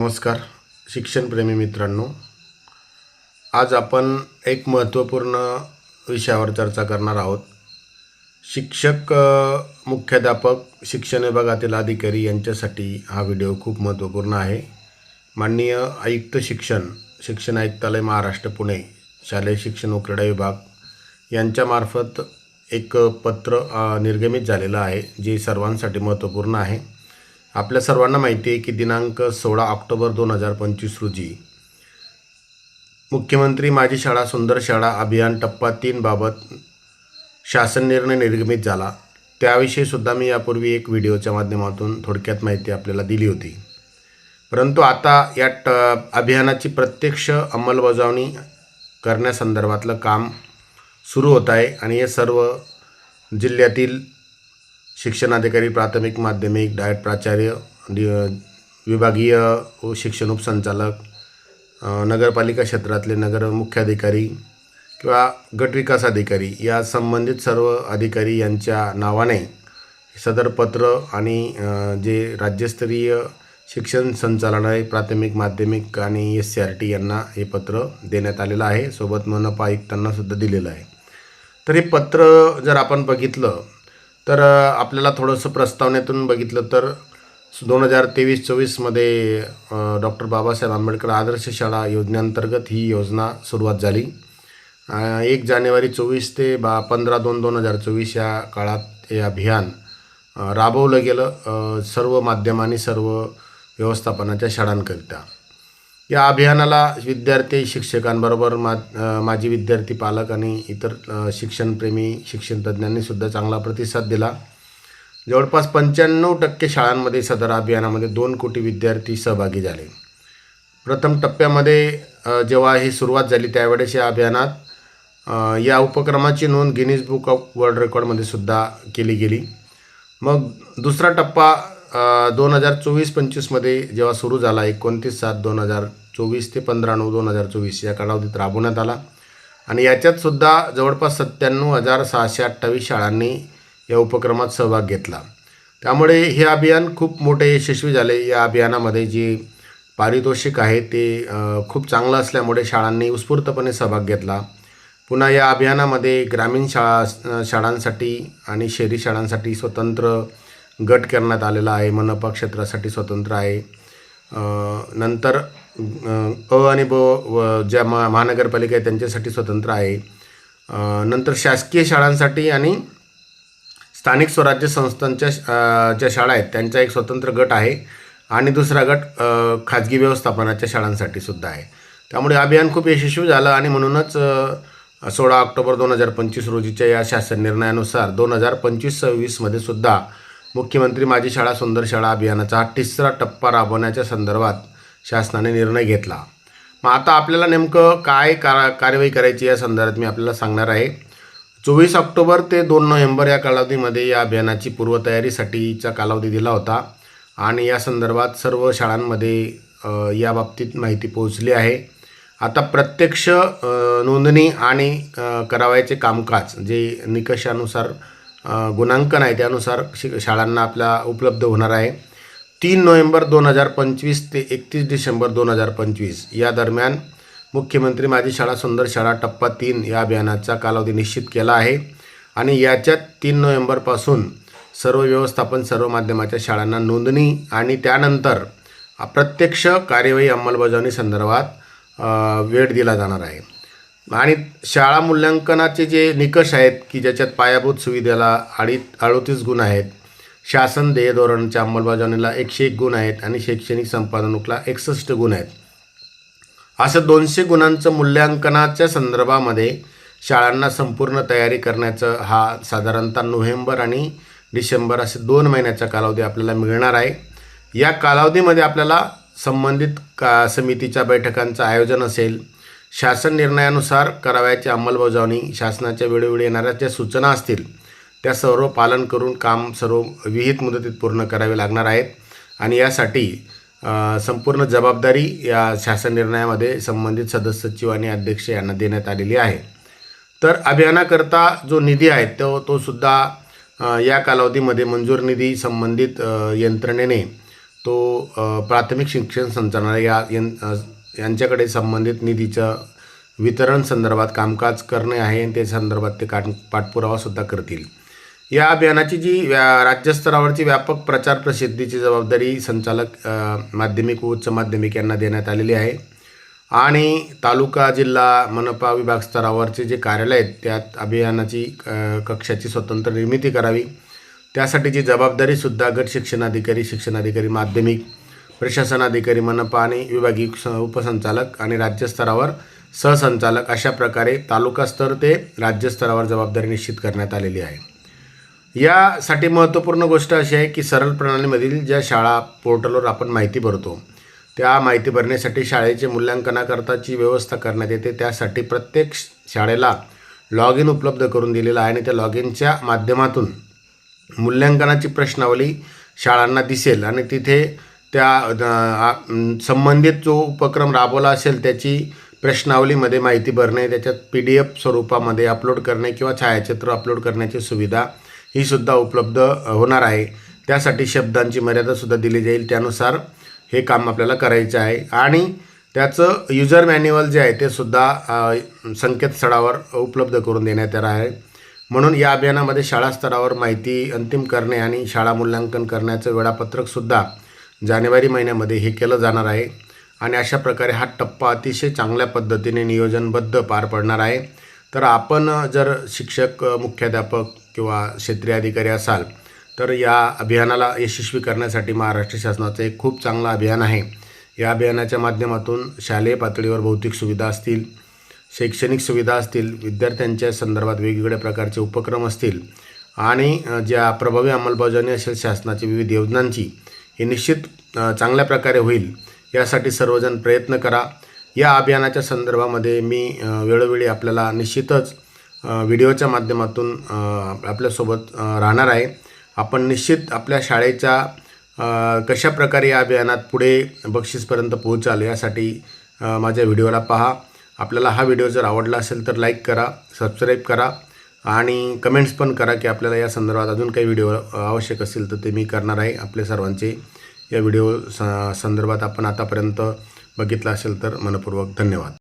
नमस्कार शिक्षणप्रेमी मित्रांनो. आज आपण एक महत्त्वपूर्ण विषयावर चर्चा करणार आहोत. शिक्षक मुख्याध्यापक शिक्षण विभागातील अधिकारी यांच्यासाठी हा व्हिडिओ खूप महत्त्वपूर्ण आहे. माननीय आयुक्त शिक्षण शिक्षण आयुक्तालय महाराष्ट्र पुणे शालेय शिक्षण व क्रीडा विभाग यांच्यामार्फत एक पत्र निर्गमित झालेलं आहे जे सर्वांसाठी महत्त्वपूर्ण आहे. आपल्या सर्वांना माहिती आहे की दिनांक सोळा ऑक्टोबर दोन हजार पंचवीस रोजी मुख्यमंत्री माझी शाळा सुंदर शाळा अभियान टप्पा तीनबाबत शासन निर्णय निर्गमित झाला. त्याविषयी सुद्धा मी यापूर्वी एक व्हिडिओच्या माध्यमातून थोडक्यात माहिती आपल्याला दिली होती. परंतु आता या ट अभियानाची प्रत्यक्ष अंमलबजावणी करण्यासंदर्भातलं काम सुरू होत आहे आणि हे सर्व जिल्ह्यातील शिक्षणाधिकारी प्राथमिक माध्यमिक डायट प्राचार्य डि विभागीय शिक्षण उपसंचालक नगरपालिका क्षेत्रातले नगर मुख्याधिकारी किंवा गटविकास अधिकारी या संबंधित सर्व अधिकारी यांच्या नावाने सदर पत्र आणि जे राज्यस्तरीय शिक्षण संचालनालय प्राथमिक माध्यमिक आणि एस सी आर टी यांना हे पत्र देण्यात आलेलं आहे. सोबत मनपा आयुक्तांनासुद्धा दिलेलं आहे. तर हे पत्र जर आपण बघितलं तर आपल्याला थोडंसं प्रस्तावनेतून बघितलं तर दोन हजार तेवीस चोवीसमध्ये डॉक्टर बाबासाहेब आंबेडकर आदर्श शाळा योजनेअंतर्गत ही योजना सुरुवात झाली. एक जानेवारी चोवीस ते बा पंधरा दोन दोन हजार चोवीस या काळात हे अभियान राबवलं गेलं सर्व माध्यमांनी सर्व व्यवस्थापनाच्या शाळांकरिता. या अभियानाला विद्यार्थी शिक्षकांबरोबर मा माझी माजी विद्यार्थी पालक आणि इतर शिक्षणप्रेमी शिक्षणतज्ज्ञांनी सुद्धा चांगला प्रतिसाद दिला. जवळपास पंच्याण्णव टक्के शाळांमध्ये सदर अभियानामध्ये दोन कोटी विद्यार्थी सहभागी झाले. प्रथम टप्प्यामध्ये जेव्हा ही सुरुवात झाली त्यावेळेस या अभियानात या उपक्रमाची नोंद गिनीज बुक ऑफ वर्ल्ड रेकॉर्डमध्ये सुद्धा केली गेली. मग दुसरा टप्पा दोन हजार चोवीस पंचवीसमध्ये जेव्हा सुरू झाला एकोणतीस सात दोन हजार चोवीस ते पंधरा नऊ दोन हजार चोवीस या कालावधीत राबवण्यात आला. आणि याच्यातसुद्धा जवळपास सत्त्याण्णव हजार सहाशे अठ्ठावीस शाळांनी या उपक्रमात सहभाग घेतला. त्यामुळे हे अभियान खूप मोठे यशस्वी झाले. या अभियानामध्ये जे पारितोषिक आहे ते खूप चांगलं असल्यामुळे शाळांनी उत्स्फूर्तपणे सहभाग घेतला. पुन्हा या अभियानामध्ये ग्रामीण शाळा शाळांसाठी आणि शहरी शाळांसाठी स्वतंत्र गट करण्यात आलेला आहे. मनपा क्षेत्रासाठी स्वतंत्र आहे. नंतर अ, आणि ब व ज्या मा महानगरपालिका आहे त्यांच्यासाठी स्वतंत्र आहे. नंतर शासकीय शाळांसाठी आणि स्थानिक स्वराज्य संस्थांच्या ज्या शाळा आहेत त्यांचा एक स्वतंत्र गट आहे. आणि दुसरा गट खाजगी व्यवस्थापनाच्या शाळांसाठी सुद्धा आहे. त्यामुळे अभियान खूप यशस्वी झालं आणि म्हणूनच सोळा ऑक्टोबर दोन हजार पंचवीस रोजीच्या या शासन निर्णयानुसार दोन हजार पंचवीस सव्वीसमध्ये सुद्धा मुख्यमंत्री माझी शाळा सुंदर शाळा अभियानाचा हा तिसरा टप्पा राबवण्याच्या संदर्भात शासनाने निर्णय घेतला. मग आता आपल्याला नेमकं काय का कार्यवाही करायची या संदर्भात मी आपल्याला सांगणार आहे. चोवीस ऑक्टोबर ते दोन नोव्हेंबर या कालावधीमध्ये या अभियानाची पूर्वतयारीसाठीचा कालावधी दिला होता. आणि या संदर्भात सर्व शाळांमध्ये या याबाबतीत माहिती पोहोचली आहे. आता प्रत्यक्ष नोंदणी आणि करावयाचे कामकाज जे निकषानुसार गुणांकन आहे त्यानुसार शि शाळांना आपल्या उपलब्ध होणार आहे. तीन नोव्हेंबर दोन हजार पंचवीस ते एकतीस डिसेंबर दोन हजार पंचवीस. या दरम्यान मुख्यमंत्री माझी शाळा सुंदर शाळा टप्पा तीन या अभियानाचा कालावधी निश्चित केला आहे आणि याच्यात तीन नोव्हेंबरपासून सर्व व्यवस्थापन सर्व माध्यमाच्या शाळांना नोंदणी आणि त्यानंतर प्रत्यक्ष कार्यवाही अंमलबजावणी संदर्भात वेळ दिला जाणार आहे. आणि शाळा मूल्यांकनाचे जे निकष आहेत की ज्याच्यात पायाभूत सुविधेला अडी अडोतीस गुण आहेत शासन ध्येय धोरणाच्या अंमलबजावणीला एकशे एक गुण आहेत आणि शैक्षणिक संपादनूकला एकसष्ट गुण आहेत. असं दोनशे गुणांचं मूल्यांकनाच्या संदर्भामध्ये शाळांना संपूर्ण तयारी करण्याचं हा साधारणतः नोव्हेंबर आणि डिसेंबर असे दोन महिन्याचा कालावधी आपल्याला मिळणार आहे. या कालावधीमध्ये आपल्याला संबंधित का समितीच्या बैठकांचं आयोजन असेल. शासन निर्णयानुसार करावयाची अंमलबजावणी शासनाच्या वेळोवेळी येणाऱ्या ज्या सूचना असतील त्या सर्व पालन करून काम सर्व विहित मुदतीत पूर्ण करावे लागणार आहेत. आणि यासाठी संपूर्ण जबाबदारी या शासन निर्णयामध्ये संबंधित सदस्य सचिव आणि अध्यक्ष यांना देण्यात आलेली आहे. तर अभियानाकरता जो निधी आहे तो तो सुद्धा या कालावधीमध्ये मंजूर निधी संबंधित यंत्रणेने तो प्राथमिक शिक्षण संचालनालय या यं- यांच्याकडे संबंधित निधीचं वितरण संदर्भात कामकाज करणे आहे आणि त्या संदर्भात ते काट पाठपुरावासुद्धा करतील. या अभियानाची जी व्या राज्यस्तरावरची व्यापक प्रचार प्रसिद्धीची जबाबदारी संचालक माध्यमिक व उच्च माध्यमिक यांना देण्यात आलेली आहे. आणि तालुका जिल्हा मनपा विभाग स्तरावरचे जे कार्यालय आहेत त्यात अभियानाची कक्षाची स्वतंत्र निर्मिती करावी. त्यासाठीची जबाबदारीसुद्धा गट शिक्षणाधिकारी शिक्षणाधिकारी माध्यमिक प्रशासनाधिकारी मनपा आणि विभागीय स उपसंचालक आणि राज्यस्तरावर सहसंचालक अशा प्रकारे तालुकास्तर ते राज्यस्तरावर जबाबदारी निश्चित करण्यात आलेली आहे. यासाठी महत्त्वपूर्ण गोष्ट अशी आहे की सरळ प्रणालीमधील ज्या शाळा पोर्टलवर आपण माहिती भरतो त्या माहिती भरण्यासाठी शाळेचे मूल्यांकनाकरताची व्यवस्था करण्यात येते. त्यासाठी प्रत्येक शाळेला लॉग इन उपलब्ध करून दिलेलं आहे आणि त्या लॉग इनच्या माध्यमातून मूल्यांकनाची प्रश्नावली शाळांना दिसेल आणि तिथे त्या संबंधित जो उपक्रम राबवला असेल त्याची प्रश्नावलीमध्ये माहिती भरणे त्याच्यात पी डी एफ स्वरूपामध्ये अपलोड करणे किंवा छायाचित्र अपलोड करण्याची सुविधा ही सुद्धा उपलब्ध होणार आहे. त्यासाठी शब्दांची मर्यादासुद्धा दिली जाईल. त्यानुसार हे काम आपल्याला करायचं आहे. आणि त्याचं युजर मॅन्युअल जे आहे ते सुद्धा संकेतस्थळावर उपलब्ध करून देण्यात येणार आहे. म्हणून या अभियानामध्ये शाळा स्तरावर माहिती अंतिम करणे आणि शाळा मूल्यांकन करण्याचं वेळापत्रकसुद्धा जानेवारी महिन्यामध्ये हे केलं जाणार आहे. आणि अशा प्रकारे हा टप्पा अतिशय चांगल्या पद्धतीने नियोजनबद्ध पार पडणार आहे. तर आपण जर शिक्षक मुख्याध्यापक किंवा क्षेत्रीय अधिकारी असाल तर या अभियानाला यशस्वी करण्यासाठी महाराष्ट्र शासनाचं एक खूप चांगलं अभियान आहे. या अभियानाच्या माध्यमातून शालेय पातळीवर भौतिक सुविधा असतील शैक्षणिक सुविधा असतील विद्यार्थ्यांच्या संदर्भात वेगवेगळ्या प्रकारचे उपक्रम असतील आणि ज्या प्रभावी अंमलबजावणी असेल शासनाची विविध योजनांची ही निश्चित चांगल्या प्रकारे होईल यासाठी सर्वजण प्रयत्न करा. या अभियानाच्या संदर्भामध्ये मी वेळोवेळी आपल्याला निश्चितच व्हिडिओच्या माध्यमातून आपल्यासोबत राहणार आहे. आपण निश्चित आपल्या शाळेच्या कशा प्रकारे या अभियानात पुढे बक्षीसपर्यंत पोहोचाल यासाठी माझ्या व्हिडिओला पहा. आपल्याला हा व्हिडिओ जर आवडला असेल तर लाईक करा सबस्क्राईब करा आणि कमेंट्स पण करा की आपल्याला या संदर्भात अजून काही व्हिडिओ आवश्यक असतील तर ते मी करणार आहे आपल्या सर्वांचे. या व्हिडिओ स संदर्भात आपण आतापर्यंत बघितला असेल तर मनपूर्वक धन्यवाद.